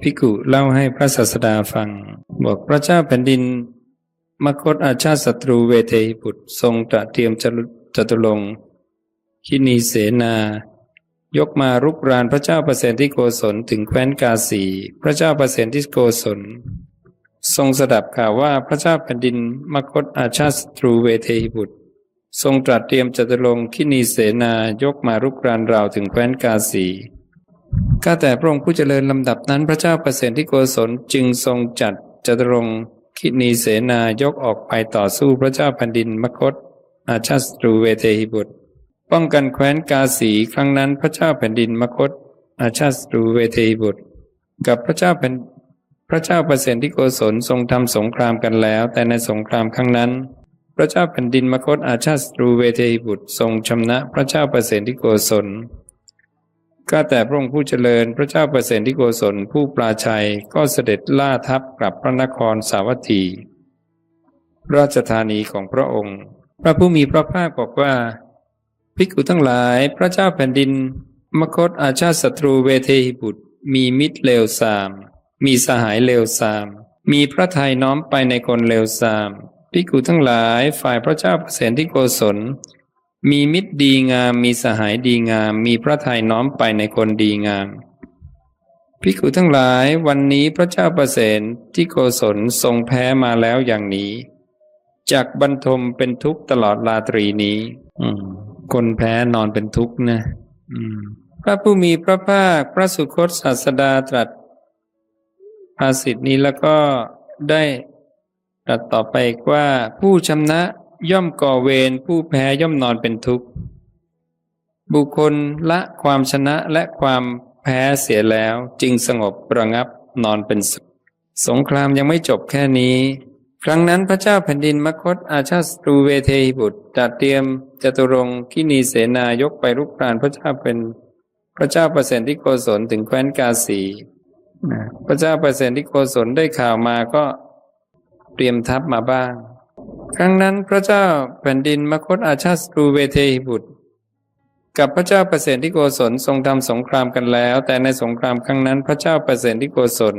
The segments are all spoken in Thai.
ภิกขุเล่าให้พระศาสดาฟัง บอกพระเจ้าแผ่นดิน มคตอาชาติศัตรูเวเทหิบุตรทรงตระเตรียมจจตุรงคินีเสนา ยกมารุกรานพระเจ้าประเสนที่โกศลถึงแคว้นกาสี พระเจ้าประเสนที่โกศล ทรงสดับข่าวว่าพระเจ้าแผ่นดินมคตอาชาติศัตรูเวเทหิบุตร ทรงตรัสเตรียมจตุรงค์คินีเสนายกมารุกรานเราถึงแคว้นกาสี ข้าแต่พระองค์ผู้เจริญลำดับนั้นพระเจ้าประเสนที่โกศลจึงทรงจัดจตุรงค์คินีเสนายกออกไปต่อสู้พระเจ้าแผ่นดินมคตอาชาติศัตรูเวเทหิบุตร ป้องกันแคว้นกาสีครั้งนั้นพระเจ้าแผ่นดินมคตอาชาติศัตรูเวเทหิบุตร กับพระเจ้าแผ่นพระเจ้าประเสนที่โกศลทรงทำสงครามกันแล้ว แต่ในสงครามครั้งนั้น พระเจ้าแผ่นดินมคตอาชาติศัตรูเวเทหิบุตร ทรงชำนะพระเจ้าประเสนที่โกศล ก็แต่พระองค์ผู้เจริญพระเจ้าประเสนที่โกศลผู้ปราชัยก็เสด็จล่าทัพกลับพระนครสาวัตถี ราชธานีของพระองค์ พระผู้มีพระภาคบอกว่า ภิกขุทั้งหลายพระเจ้าแผ่นดิน มคตอาชาติศัตรูเวเทหิบุตร มีมิตรเลวทราม มีสหายเลวทราม มีพระทัยน้อมไปในคนเลวทรามภิกขุทั้งหลายฝ่ายพระเจ้าประเสนที่โกศล มีมิตรดีงาม มีสหายดีงาม มีพระทัยน้อมไปในคนดีงาม ภิกขุทั้งหลายวันนี้พระเจ้าประเสนที่โกศลทรงแพ้มาแล้วอย่างนี้จากบรรทมเป็นทุกข์ตลอดราตรีนี้คนแพ้นอนเป็นทุกข์นะพระผู้มีพระภาคพระสุคตศาสดาตรัสภาษิตนี้แล้วก็ได้ตรัสต่อไปว่าผู้ชำนะ ย่อมก่อเวรผู้แพ้ย่อมนอนเป็นทุกข์ บุคคลละความชนะและความแพ้เสียแล้วจึงสงบประงับนอนเป็นสุข สงครามยังไม่จบแค่นี้ ครั้งนั้นพระเจ้าแผ่นดินมคตอาชาติศัตรูเวเทหิบุตรจัดเตรียมจตุรงคินีเสนายกไปรุกรานพระเจ้าเป็นพระเจ้าประเสนที่โกศลถึงแคว้นกาสี พระเจ้าประเสนที่โกศลได้ข่าวมาก็เตรียมทัพมาบ้าง ครั้งนั้นพระเจ้าแผ่นดินมคตอาชาติศัตรูเวเทหิบุตร กับพระเจ้าประเสนที่โกศลทรงทำสงครามกันแล้ว แต่ในสงครามครั้งนั้นพระเจ้าประเสนที่โกศล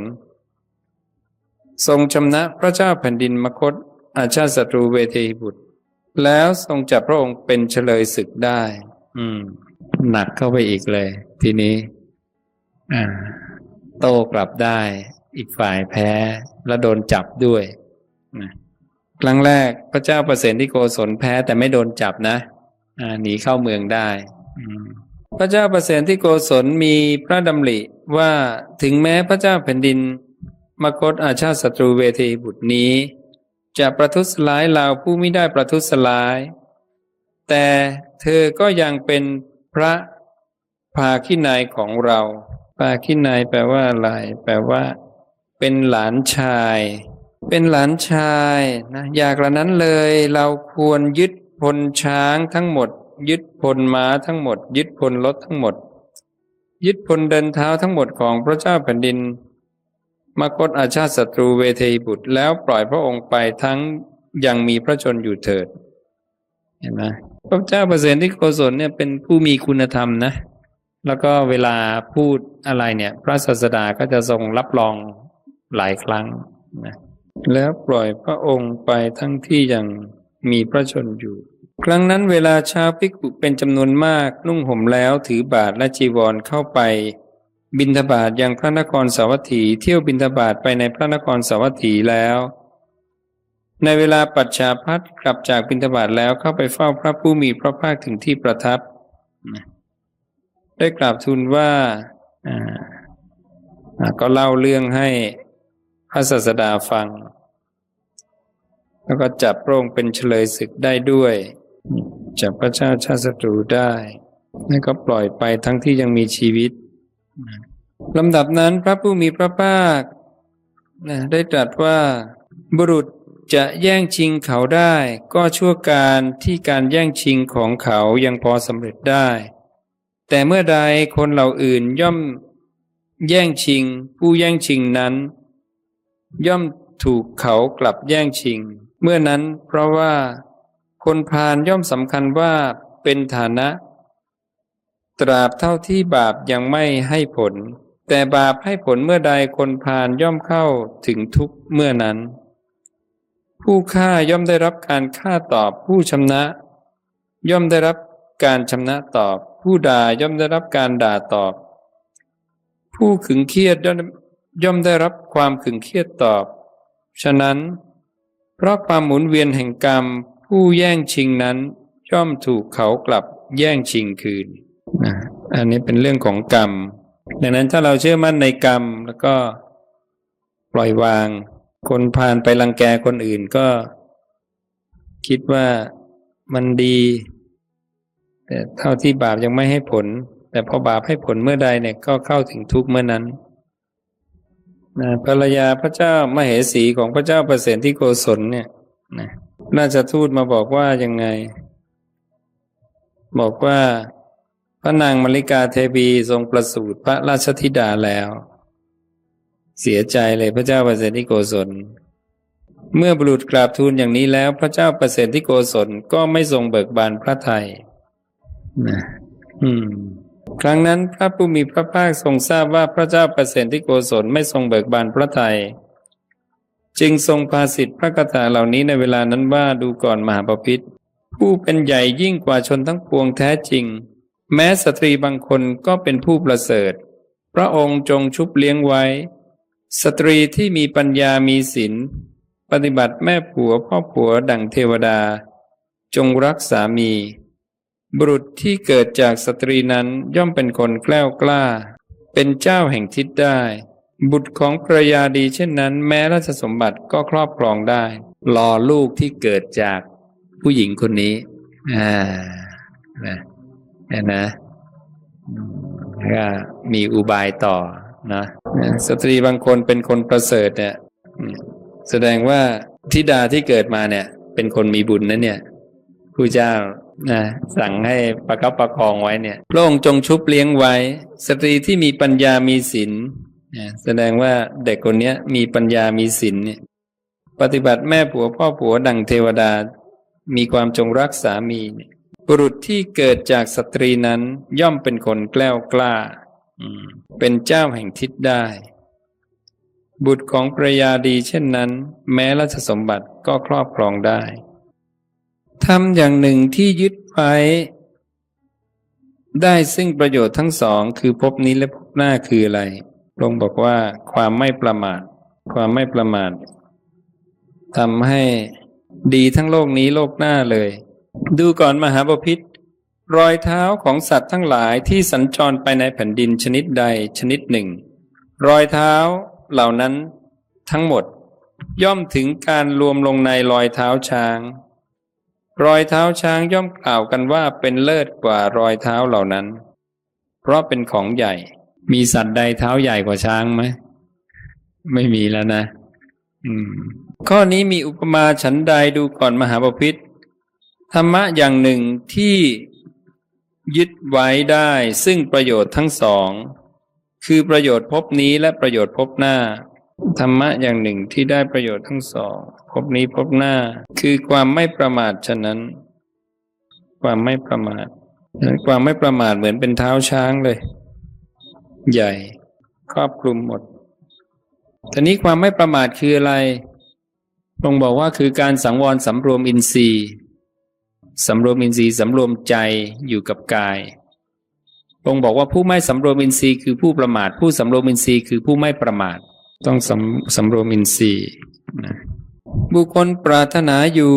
ทรงชำนะพระเจ้าแผ่นดินมคตอาชาติศัตรูเวเทหิบุตร แล้วทรงจับพระองค์เป็นเฉลยศึกได้ อืม หนักเข้าไปอีกเลย ทีนี้ อ่า โต้กลับได้ อีกฝ่ายแพ้และโดนจับด้วยนะ ครั้งแรกพระเจ้าประเสนที่โกศลแพ้แต่ไม่โดนจับนะอ่าหนีเข้าเมืองได้พระเจ้าประเสนที่โกศลมีพระดำริว่าถึงแม้พระเจ้าแผ่นดิน มคตอาชาติศัตรูเวทีบุตรนี้ จะประทุษร้ายเราผู้ไม่ได้ประทุษร้าย แต่เธอก็ยังเป็นพระภาคินายของเราภาคินายแปลว่าอะไรแปลว่า เป็นหลานชาย เป็นหลานชายนะอยากระนั้นเลยเราควรยึดพลช้างทั้งหมด ยึดพลม้าทั้งหมด ยึดพลรถทั้งหมด ยึดพลเดินเท้าทั้งหมดของพระเจ้าแผ่นดินมคตอาชาติศัตรูเวทีบุตร แล้วปล่อยพระองค์ไปทั้งยังมีพระชนอยู่เถิด เห็นไหมพระเจ้าประเสนที่โกศลเนี่ยเป็นผู้มีคุณธรรมนะ แล้วก็เวลาพูดอะไรเนี่ย พระศาสดาก็จะทรงรับรองหลายครั้งนะ แล้วปล่อยพระองค์ไปทั้งที่ยังมีพระชนอยู่ ครั้งนั้นเวลาเช้าภิกขุเป็นจำนวนมากนุ่งห่มแล้วถือบาทและจีวรเข้าไป บินทบาทยังพระนครสาวัตถีเที่ยวบินทบาทไปในพระนครสาวัตถีแล้ว ในเวลาปัจฉาพัดกลับจากบินทบาทแล้วเข้าไปเฝ้าพระผู้มีพระภาคถึงที่ประทับ ได้กราบทูลว่าก็เล่าเรื่องให้ ระศาสดาฟัง แล้วก็จับพระองค์เป็นเฉลยศึกได้ด้วย จับพระเจ้าชาติศัตรูได้ แล้วก็ปล่อยไปทั้งที่ยังมีชีวิตลำดับนั้นพระผู้มีพระภาคนะได้ตรัสว่าบุรุษจะแย่งชิงเขาได้ ก็ชั่วการที่การแย่งชิงของเขายังพอสำเร็จได้ แต่เมื่อใดคนเหล่าอื่นย่อมแย่งชิง ผู้แย่งชิงนั้น ย่อมถูกเขากลับแย่งชิง เมื่อนั้นเพราะว่า คนพาลย่อมสำคัญว่าเป็นฐานะ ตราบเท่าที่บาปยังไม่ให้ผล แต่บาปให้ผลเมื่อใดคนพาลย่อมเข้าถึงทุกเมื่อนั้น ผู้ฆ่าย่อมได้รับการฆ่าตอบผู้ชำนะ ย่อมได้รับการชำนะตอบ ผู้ด่าย่อมได้รับการด่าตอบ ผู้ขึงเครียด ย่อมได้รับความขึงเครียดตอบ ฉะนั้น เพราะความหมุนเวียนแห่งกรรมผู้แย่งชิงนั้น ย่อมถูกเขากลับแย่งชิงคืนนะอันนี้เป็นเรื่องของกรรม ดังนั้นถ้าเราเชื่อมั่นในกรรมแล้วก็ปล่อยวาง คนพาลไปรังแกคนอื่นก็ คิดว่ามันดี แต่เท่าที่บาปยังไม่ให้ผล แต่พอบาปให้ผลเมื่อใดเนี่ยก็เข้าถึงทุกข์เมื่อนั้น นะภรรยาพระเจ้ามเหสีของพระเจ้าประเสนที่โกศลเนี่ยนะน่าจะทูตมาบอกว่ายังไง บอกว่าพระนางมริกาเทวีทรงประสูติพระราชธิดาแล้ว เสียใจเลยพระเจ้าประเสนที่โกศล เมื่อบุรุษกราบทูลอย่างนี้แล้ว พระเจ้าประเสนที่โกศลก็ไม่ทรงเบิกบานพระทัยนะอืม ครั้งนั้นพระผู้มีพระภาคทรงทราบว่าพระเจ้าประเสนที่โกศลไม่ทรงเบิกบานพระทัยจึงทรงภาสิทธิพระคาถาเหล่านี้ในเวลานั้นว่าดูก่อนมหาปพิธผู้เป็นใหญ่ยิ่งกว่าชนทั้งปวงแท้จริง แม้สตรีบางคนก็เป็นผู้ประเสริฐ พระองค์จงชุบเลี้ยงไว้ สตรีที่มีปัญญามีศีลปฏิบัติแม่ผัวพ่อผัวดังเทวดา จงรักสามี บุรุษที่เกิดจากสตรีนั้นย่อมเป็นคนแกล้วกล้า เป็นเจ้าแห่งทิศได้ บุตรของภรรยาดีเช่นนั้น แม้ราชสมบัติก็ครอบครองได้รอลูกที่เกิดจากผู้หญิงคนนี้ อ่านะนะนะก็มีอุบายต่อนะสตรีบางคนเป็นคนประเสริฐเนี่ย แสดงว่าธิดาที่เกิดมาเนี่ย เป็นคนมีบุญนะเนี่ยผู้เจ้า นะสั่งให้ประคับประคองไว้เนี่ยพระองค์จงชุบเลี้ยงไว้ สตรีที่มีปัญญามีศีลนะแสดงว่าเด็กคนเนี้ยมีปัญญามีศีลเนี่ยปฏิบัติแม่ผัวพ่อผัวดังเทวดา มีความจงรักสามีเนี่ยบุรุษที่เกิดจากสตรีนั้นย่อมเป็นคนแกล้วกล้าเป็นเจ้าแห่งทิศได้ บุตรของภรรยาดีเช่นนั้น แม้ราชสมบัติก็ครอบครองได้ ทำอย่างหนึ่งที่ยึดไว้ ได้ซึ่งประโยชน์ทั้งสองคือภพนี้และภพหน้าคืออะไรพระองบอกว่าความไม่ประมาท ความไม่ประมาททำให้ดีทั้งโลกนี้โลกหน้าเลย ดูก่อนมหาบพิษรอยเท้าของสัตว์ทั้งหลายที่สัญจรไปในแผ่นดินชนิดใดชนิดหนึ่ง รอยเท้าเหล่านั้นทั้งหมด ย่อมถึงการรวมลงในรอยเท้าช้าง รอยเท้าช้างย่อมกล่าวกันว่าเป็นเลิศกว่ารอยเท้าเหล่านั้น เพราะเป็นของใหญ่ มีสัตว์ใดเท้าใหญ่กว่าช้างไหม ไม่มีแล้วนะ อืม ข้อนี้มีอุปมาฉันใดดูก่อนมหาปพิธธรรมะอย่างหนึ่งที่ยึดไว้ได้ซึ่งประโยชน์ทั้งสอง คือประโยชน์พบนี้และประโยชน์พบหน้า ธรรมะอย่างหนึ่งที่ได้ประโยชน์ทั้งสอง พบนี้พบหน้า คือความไม่ประมาทฉะนั้น ความไม่ประมาทฉะนั้นความไม่ประมาทเหมือนเป็นเท้าช้างเลย ใหญ่ ครอบคลุมหมดทีนี้ความไม่ประมาทคืออะไรพระองค์บอกว่าคือการสังวรสำรวมอินทรีย์สำรวมอินทรีย์สำรวมใจอยู่กับกายพระองค์บอกว่าผู้ไม่สำรวมอินทรีย์คือผู้ประมาท ผู้สำรวมอินทรีย์คือผู้ไม่ประมาท ต้องสำสำรวมอินทรีย์นะบุคคลปรารถนาอยู่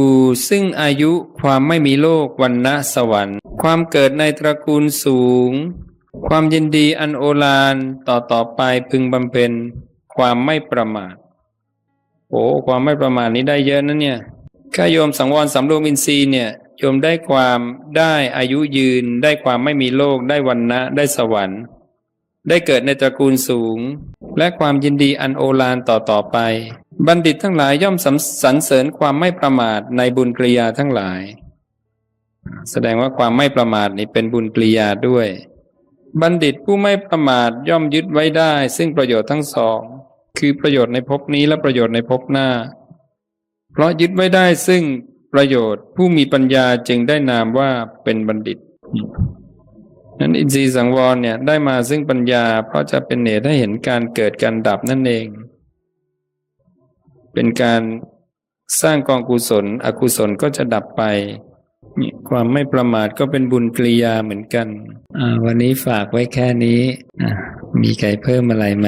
ซึ่งอายุความไม่มีโลกวันณะสวรรค์ ความเกิดในตระกูลสูง ความยินดีอันโอฬารต่อต่อไปพึงบำเพ็ญความไม่ประมาทโอ้ความไม่ประมาทนี้ได้เยอะนะเนี่ยข้าโยมสังวรสำรวมอินทรีย์เนี่ยโยมได้ความได้อายุยืน ได้ความไม่มีโลก ได้วันนะได้สวรรค์ ได้เกิดในตระกูลสูง และความยินดีอันโอฬารต่อต่อไป บัณฑิตทั้งหลายย่อมสำสรรเสริญความไม่ประมาทในบุญกริยาทั้งหลาย แสดงว่าความไม่ประมาทนี้เป็นบุญกริยาด้วย บัณฑิตผู้ไม่ประมาทย่อมยึดไว้ได้ ซึ่งประโยชน์ทั้งสอง คือประโยชน์ในภพนี้และประโยชน์ในภพหน้า เพราะยึดไว้ได้ซึ่งประโยชน์ผู้มีปัญญาจึงได้นามว่าเป็นบัณฑิต นั้นอินทรีย์สังวรเนี่ยได้มาซึ่งปัญญา เพราะจะเป็นเหตุให้เห็นการเกิดการดับนั่นเอง เป็นการสร้างกองกุศล อกุศลก็จะดับไป ความไม่ประมาทก็เป็นบุญกริยาเหมือนกัน วันนี้ฝากไว้แค่นี้ มีใครเพิ่มอะไรไหม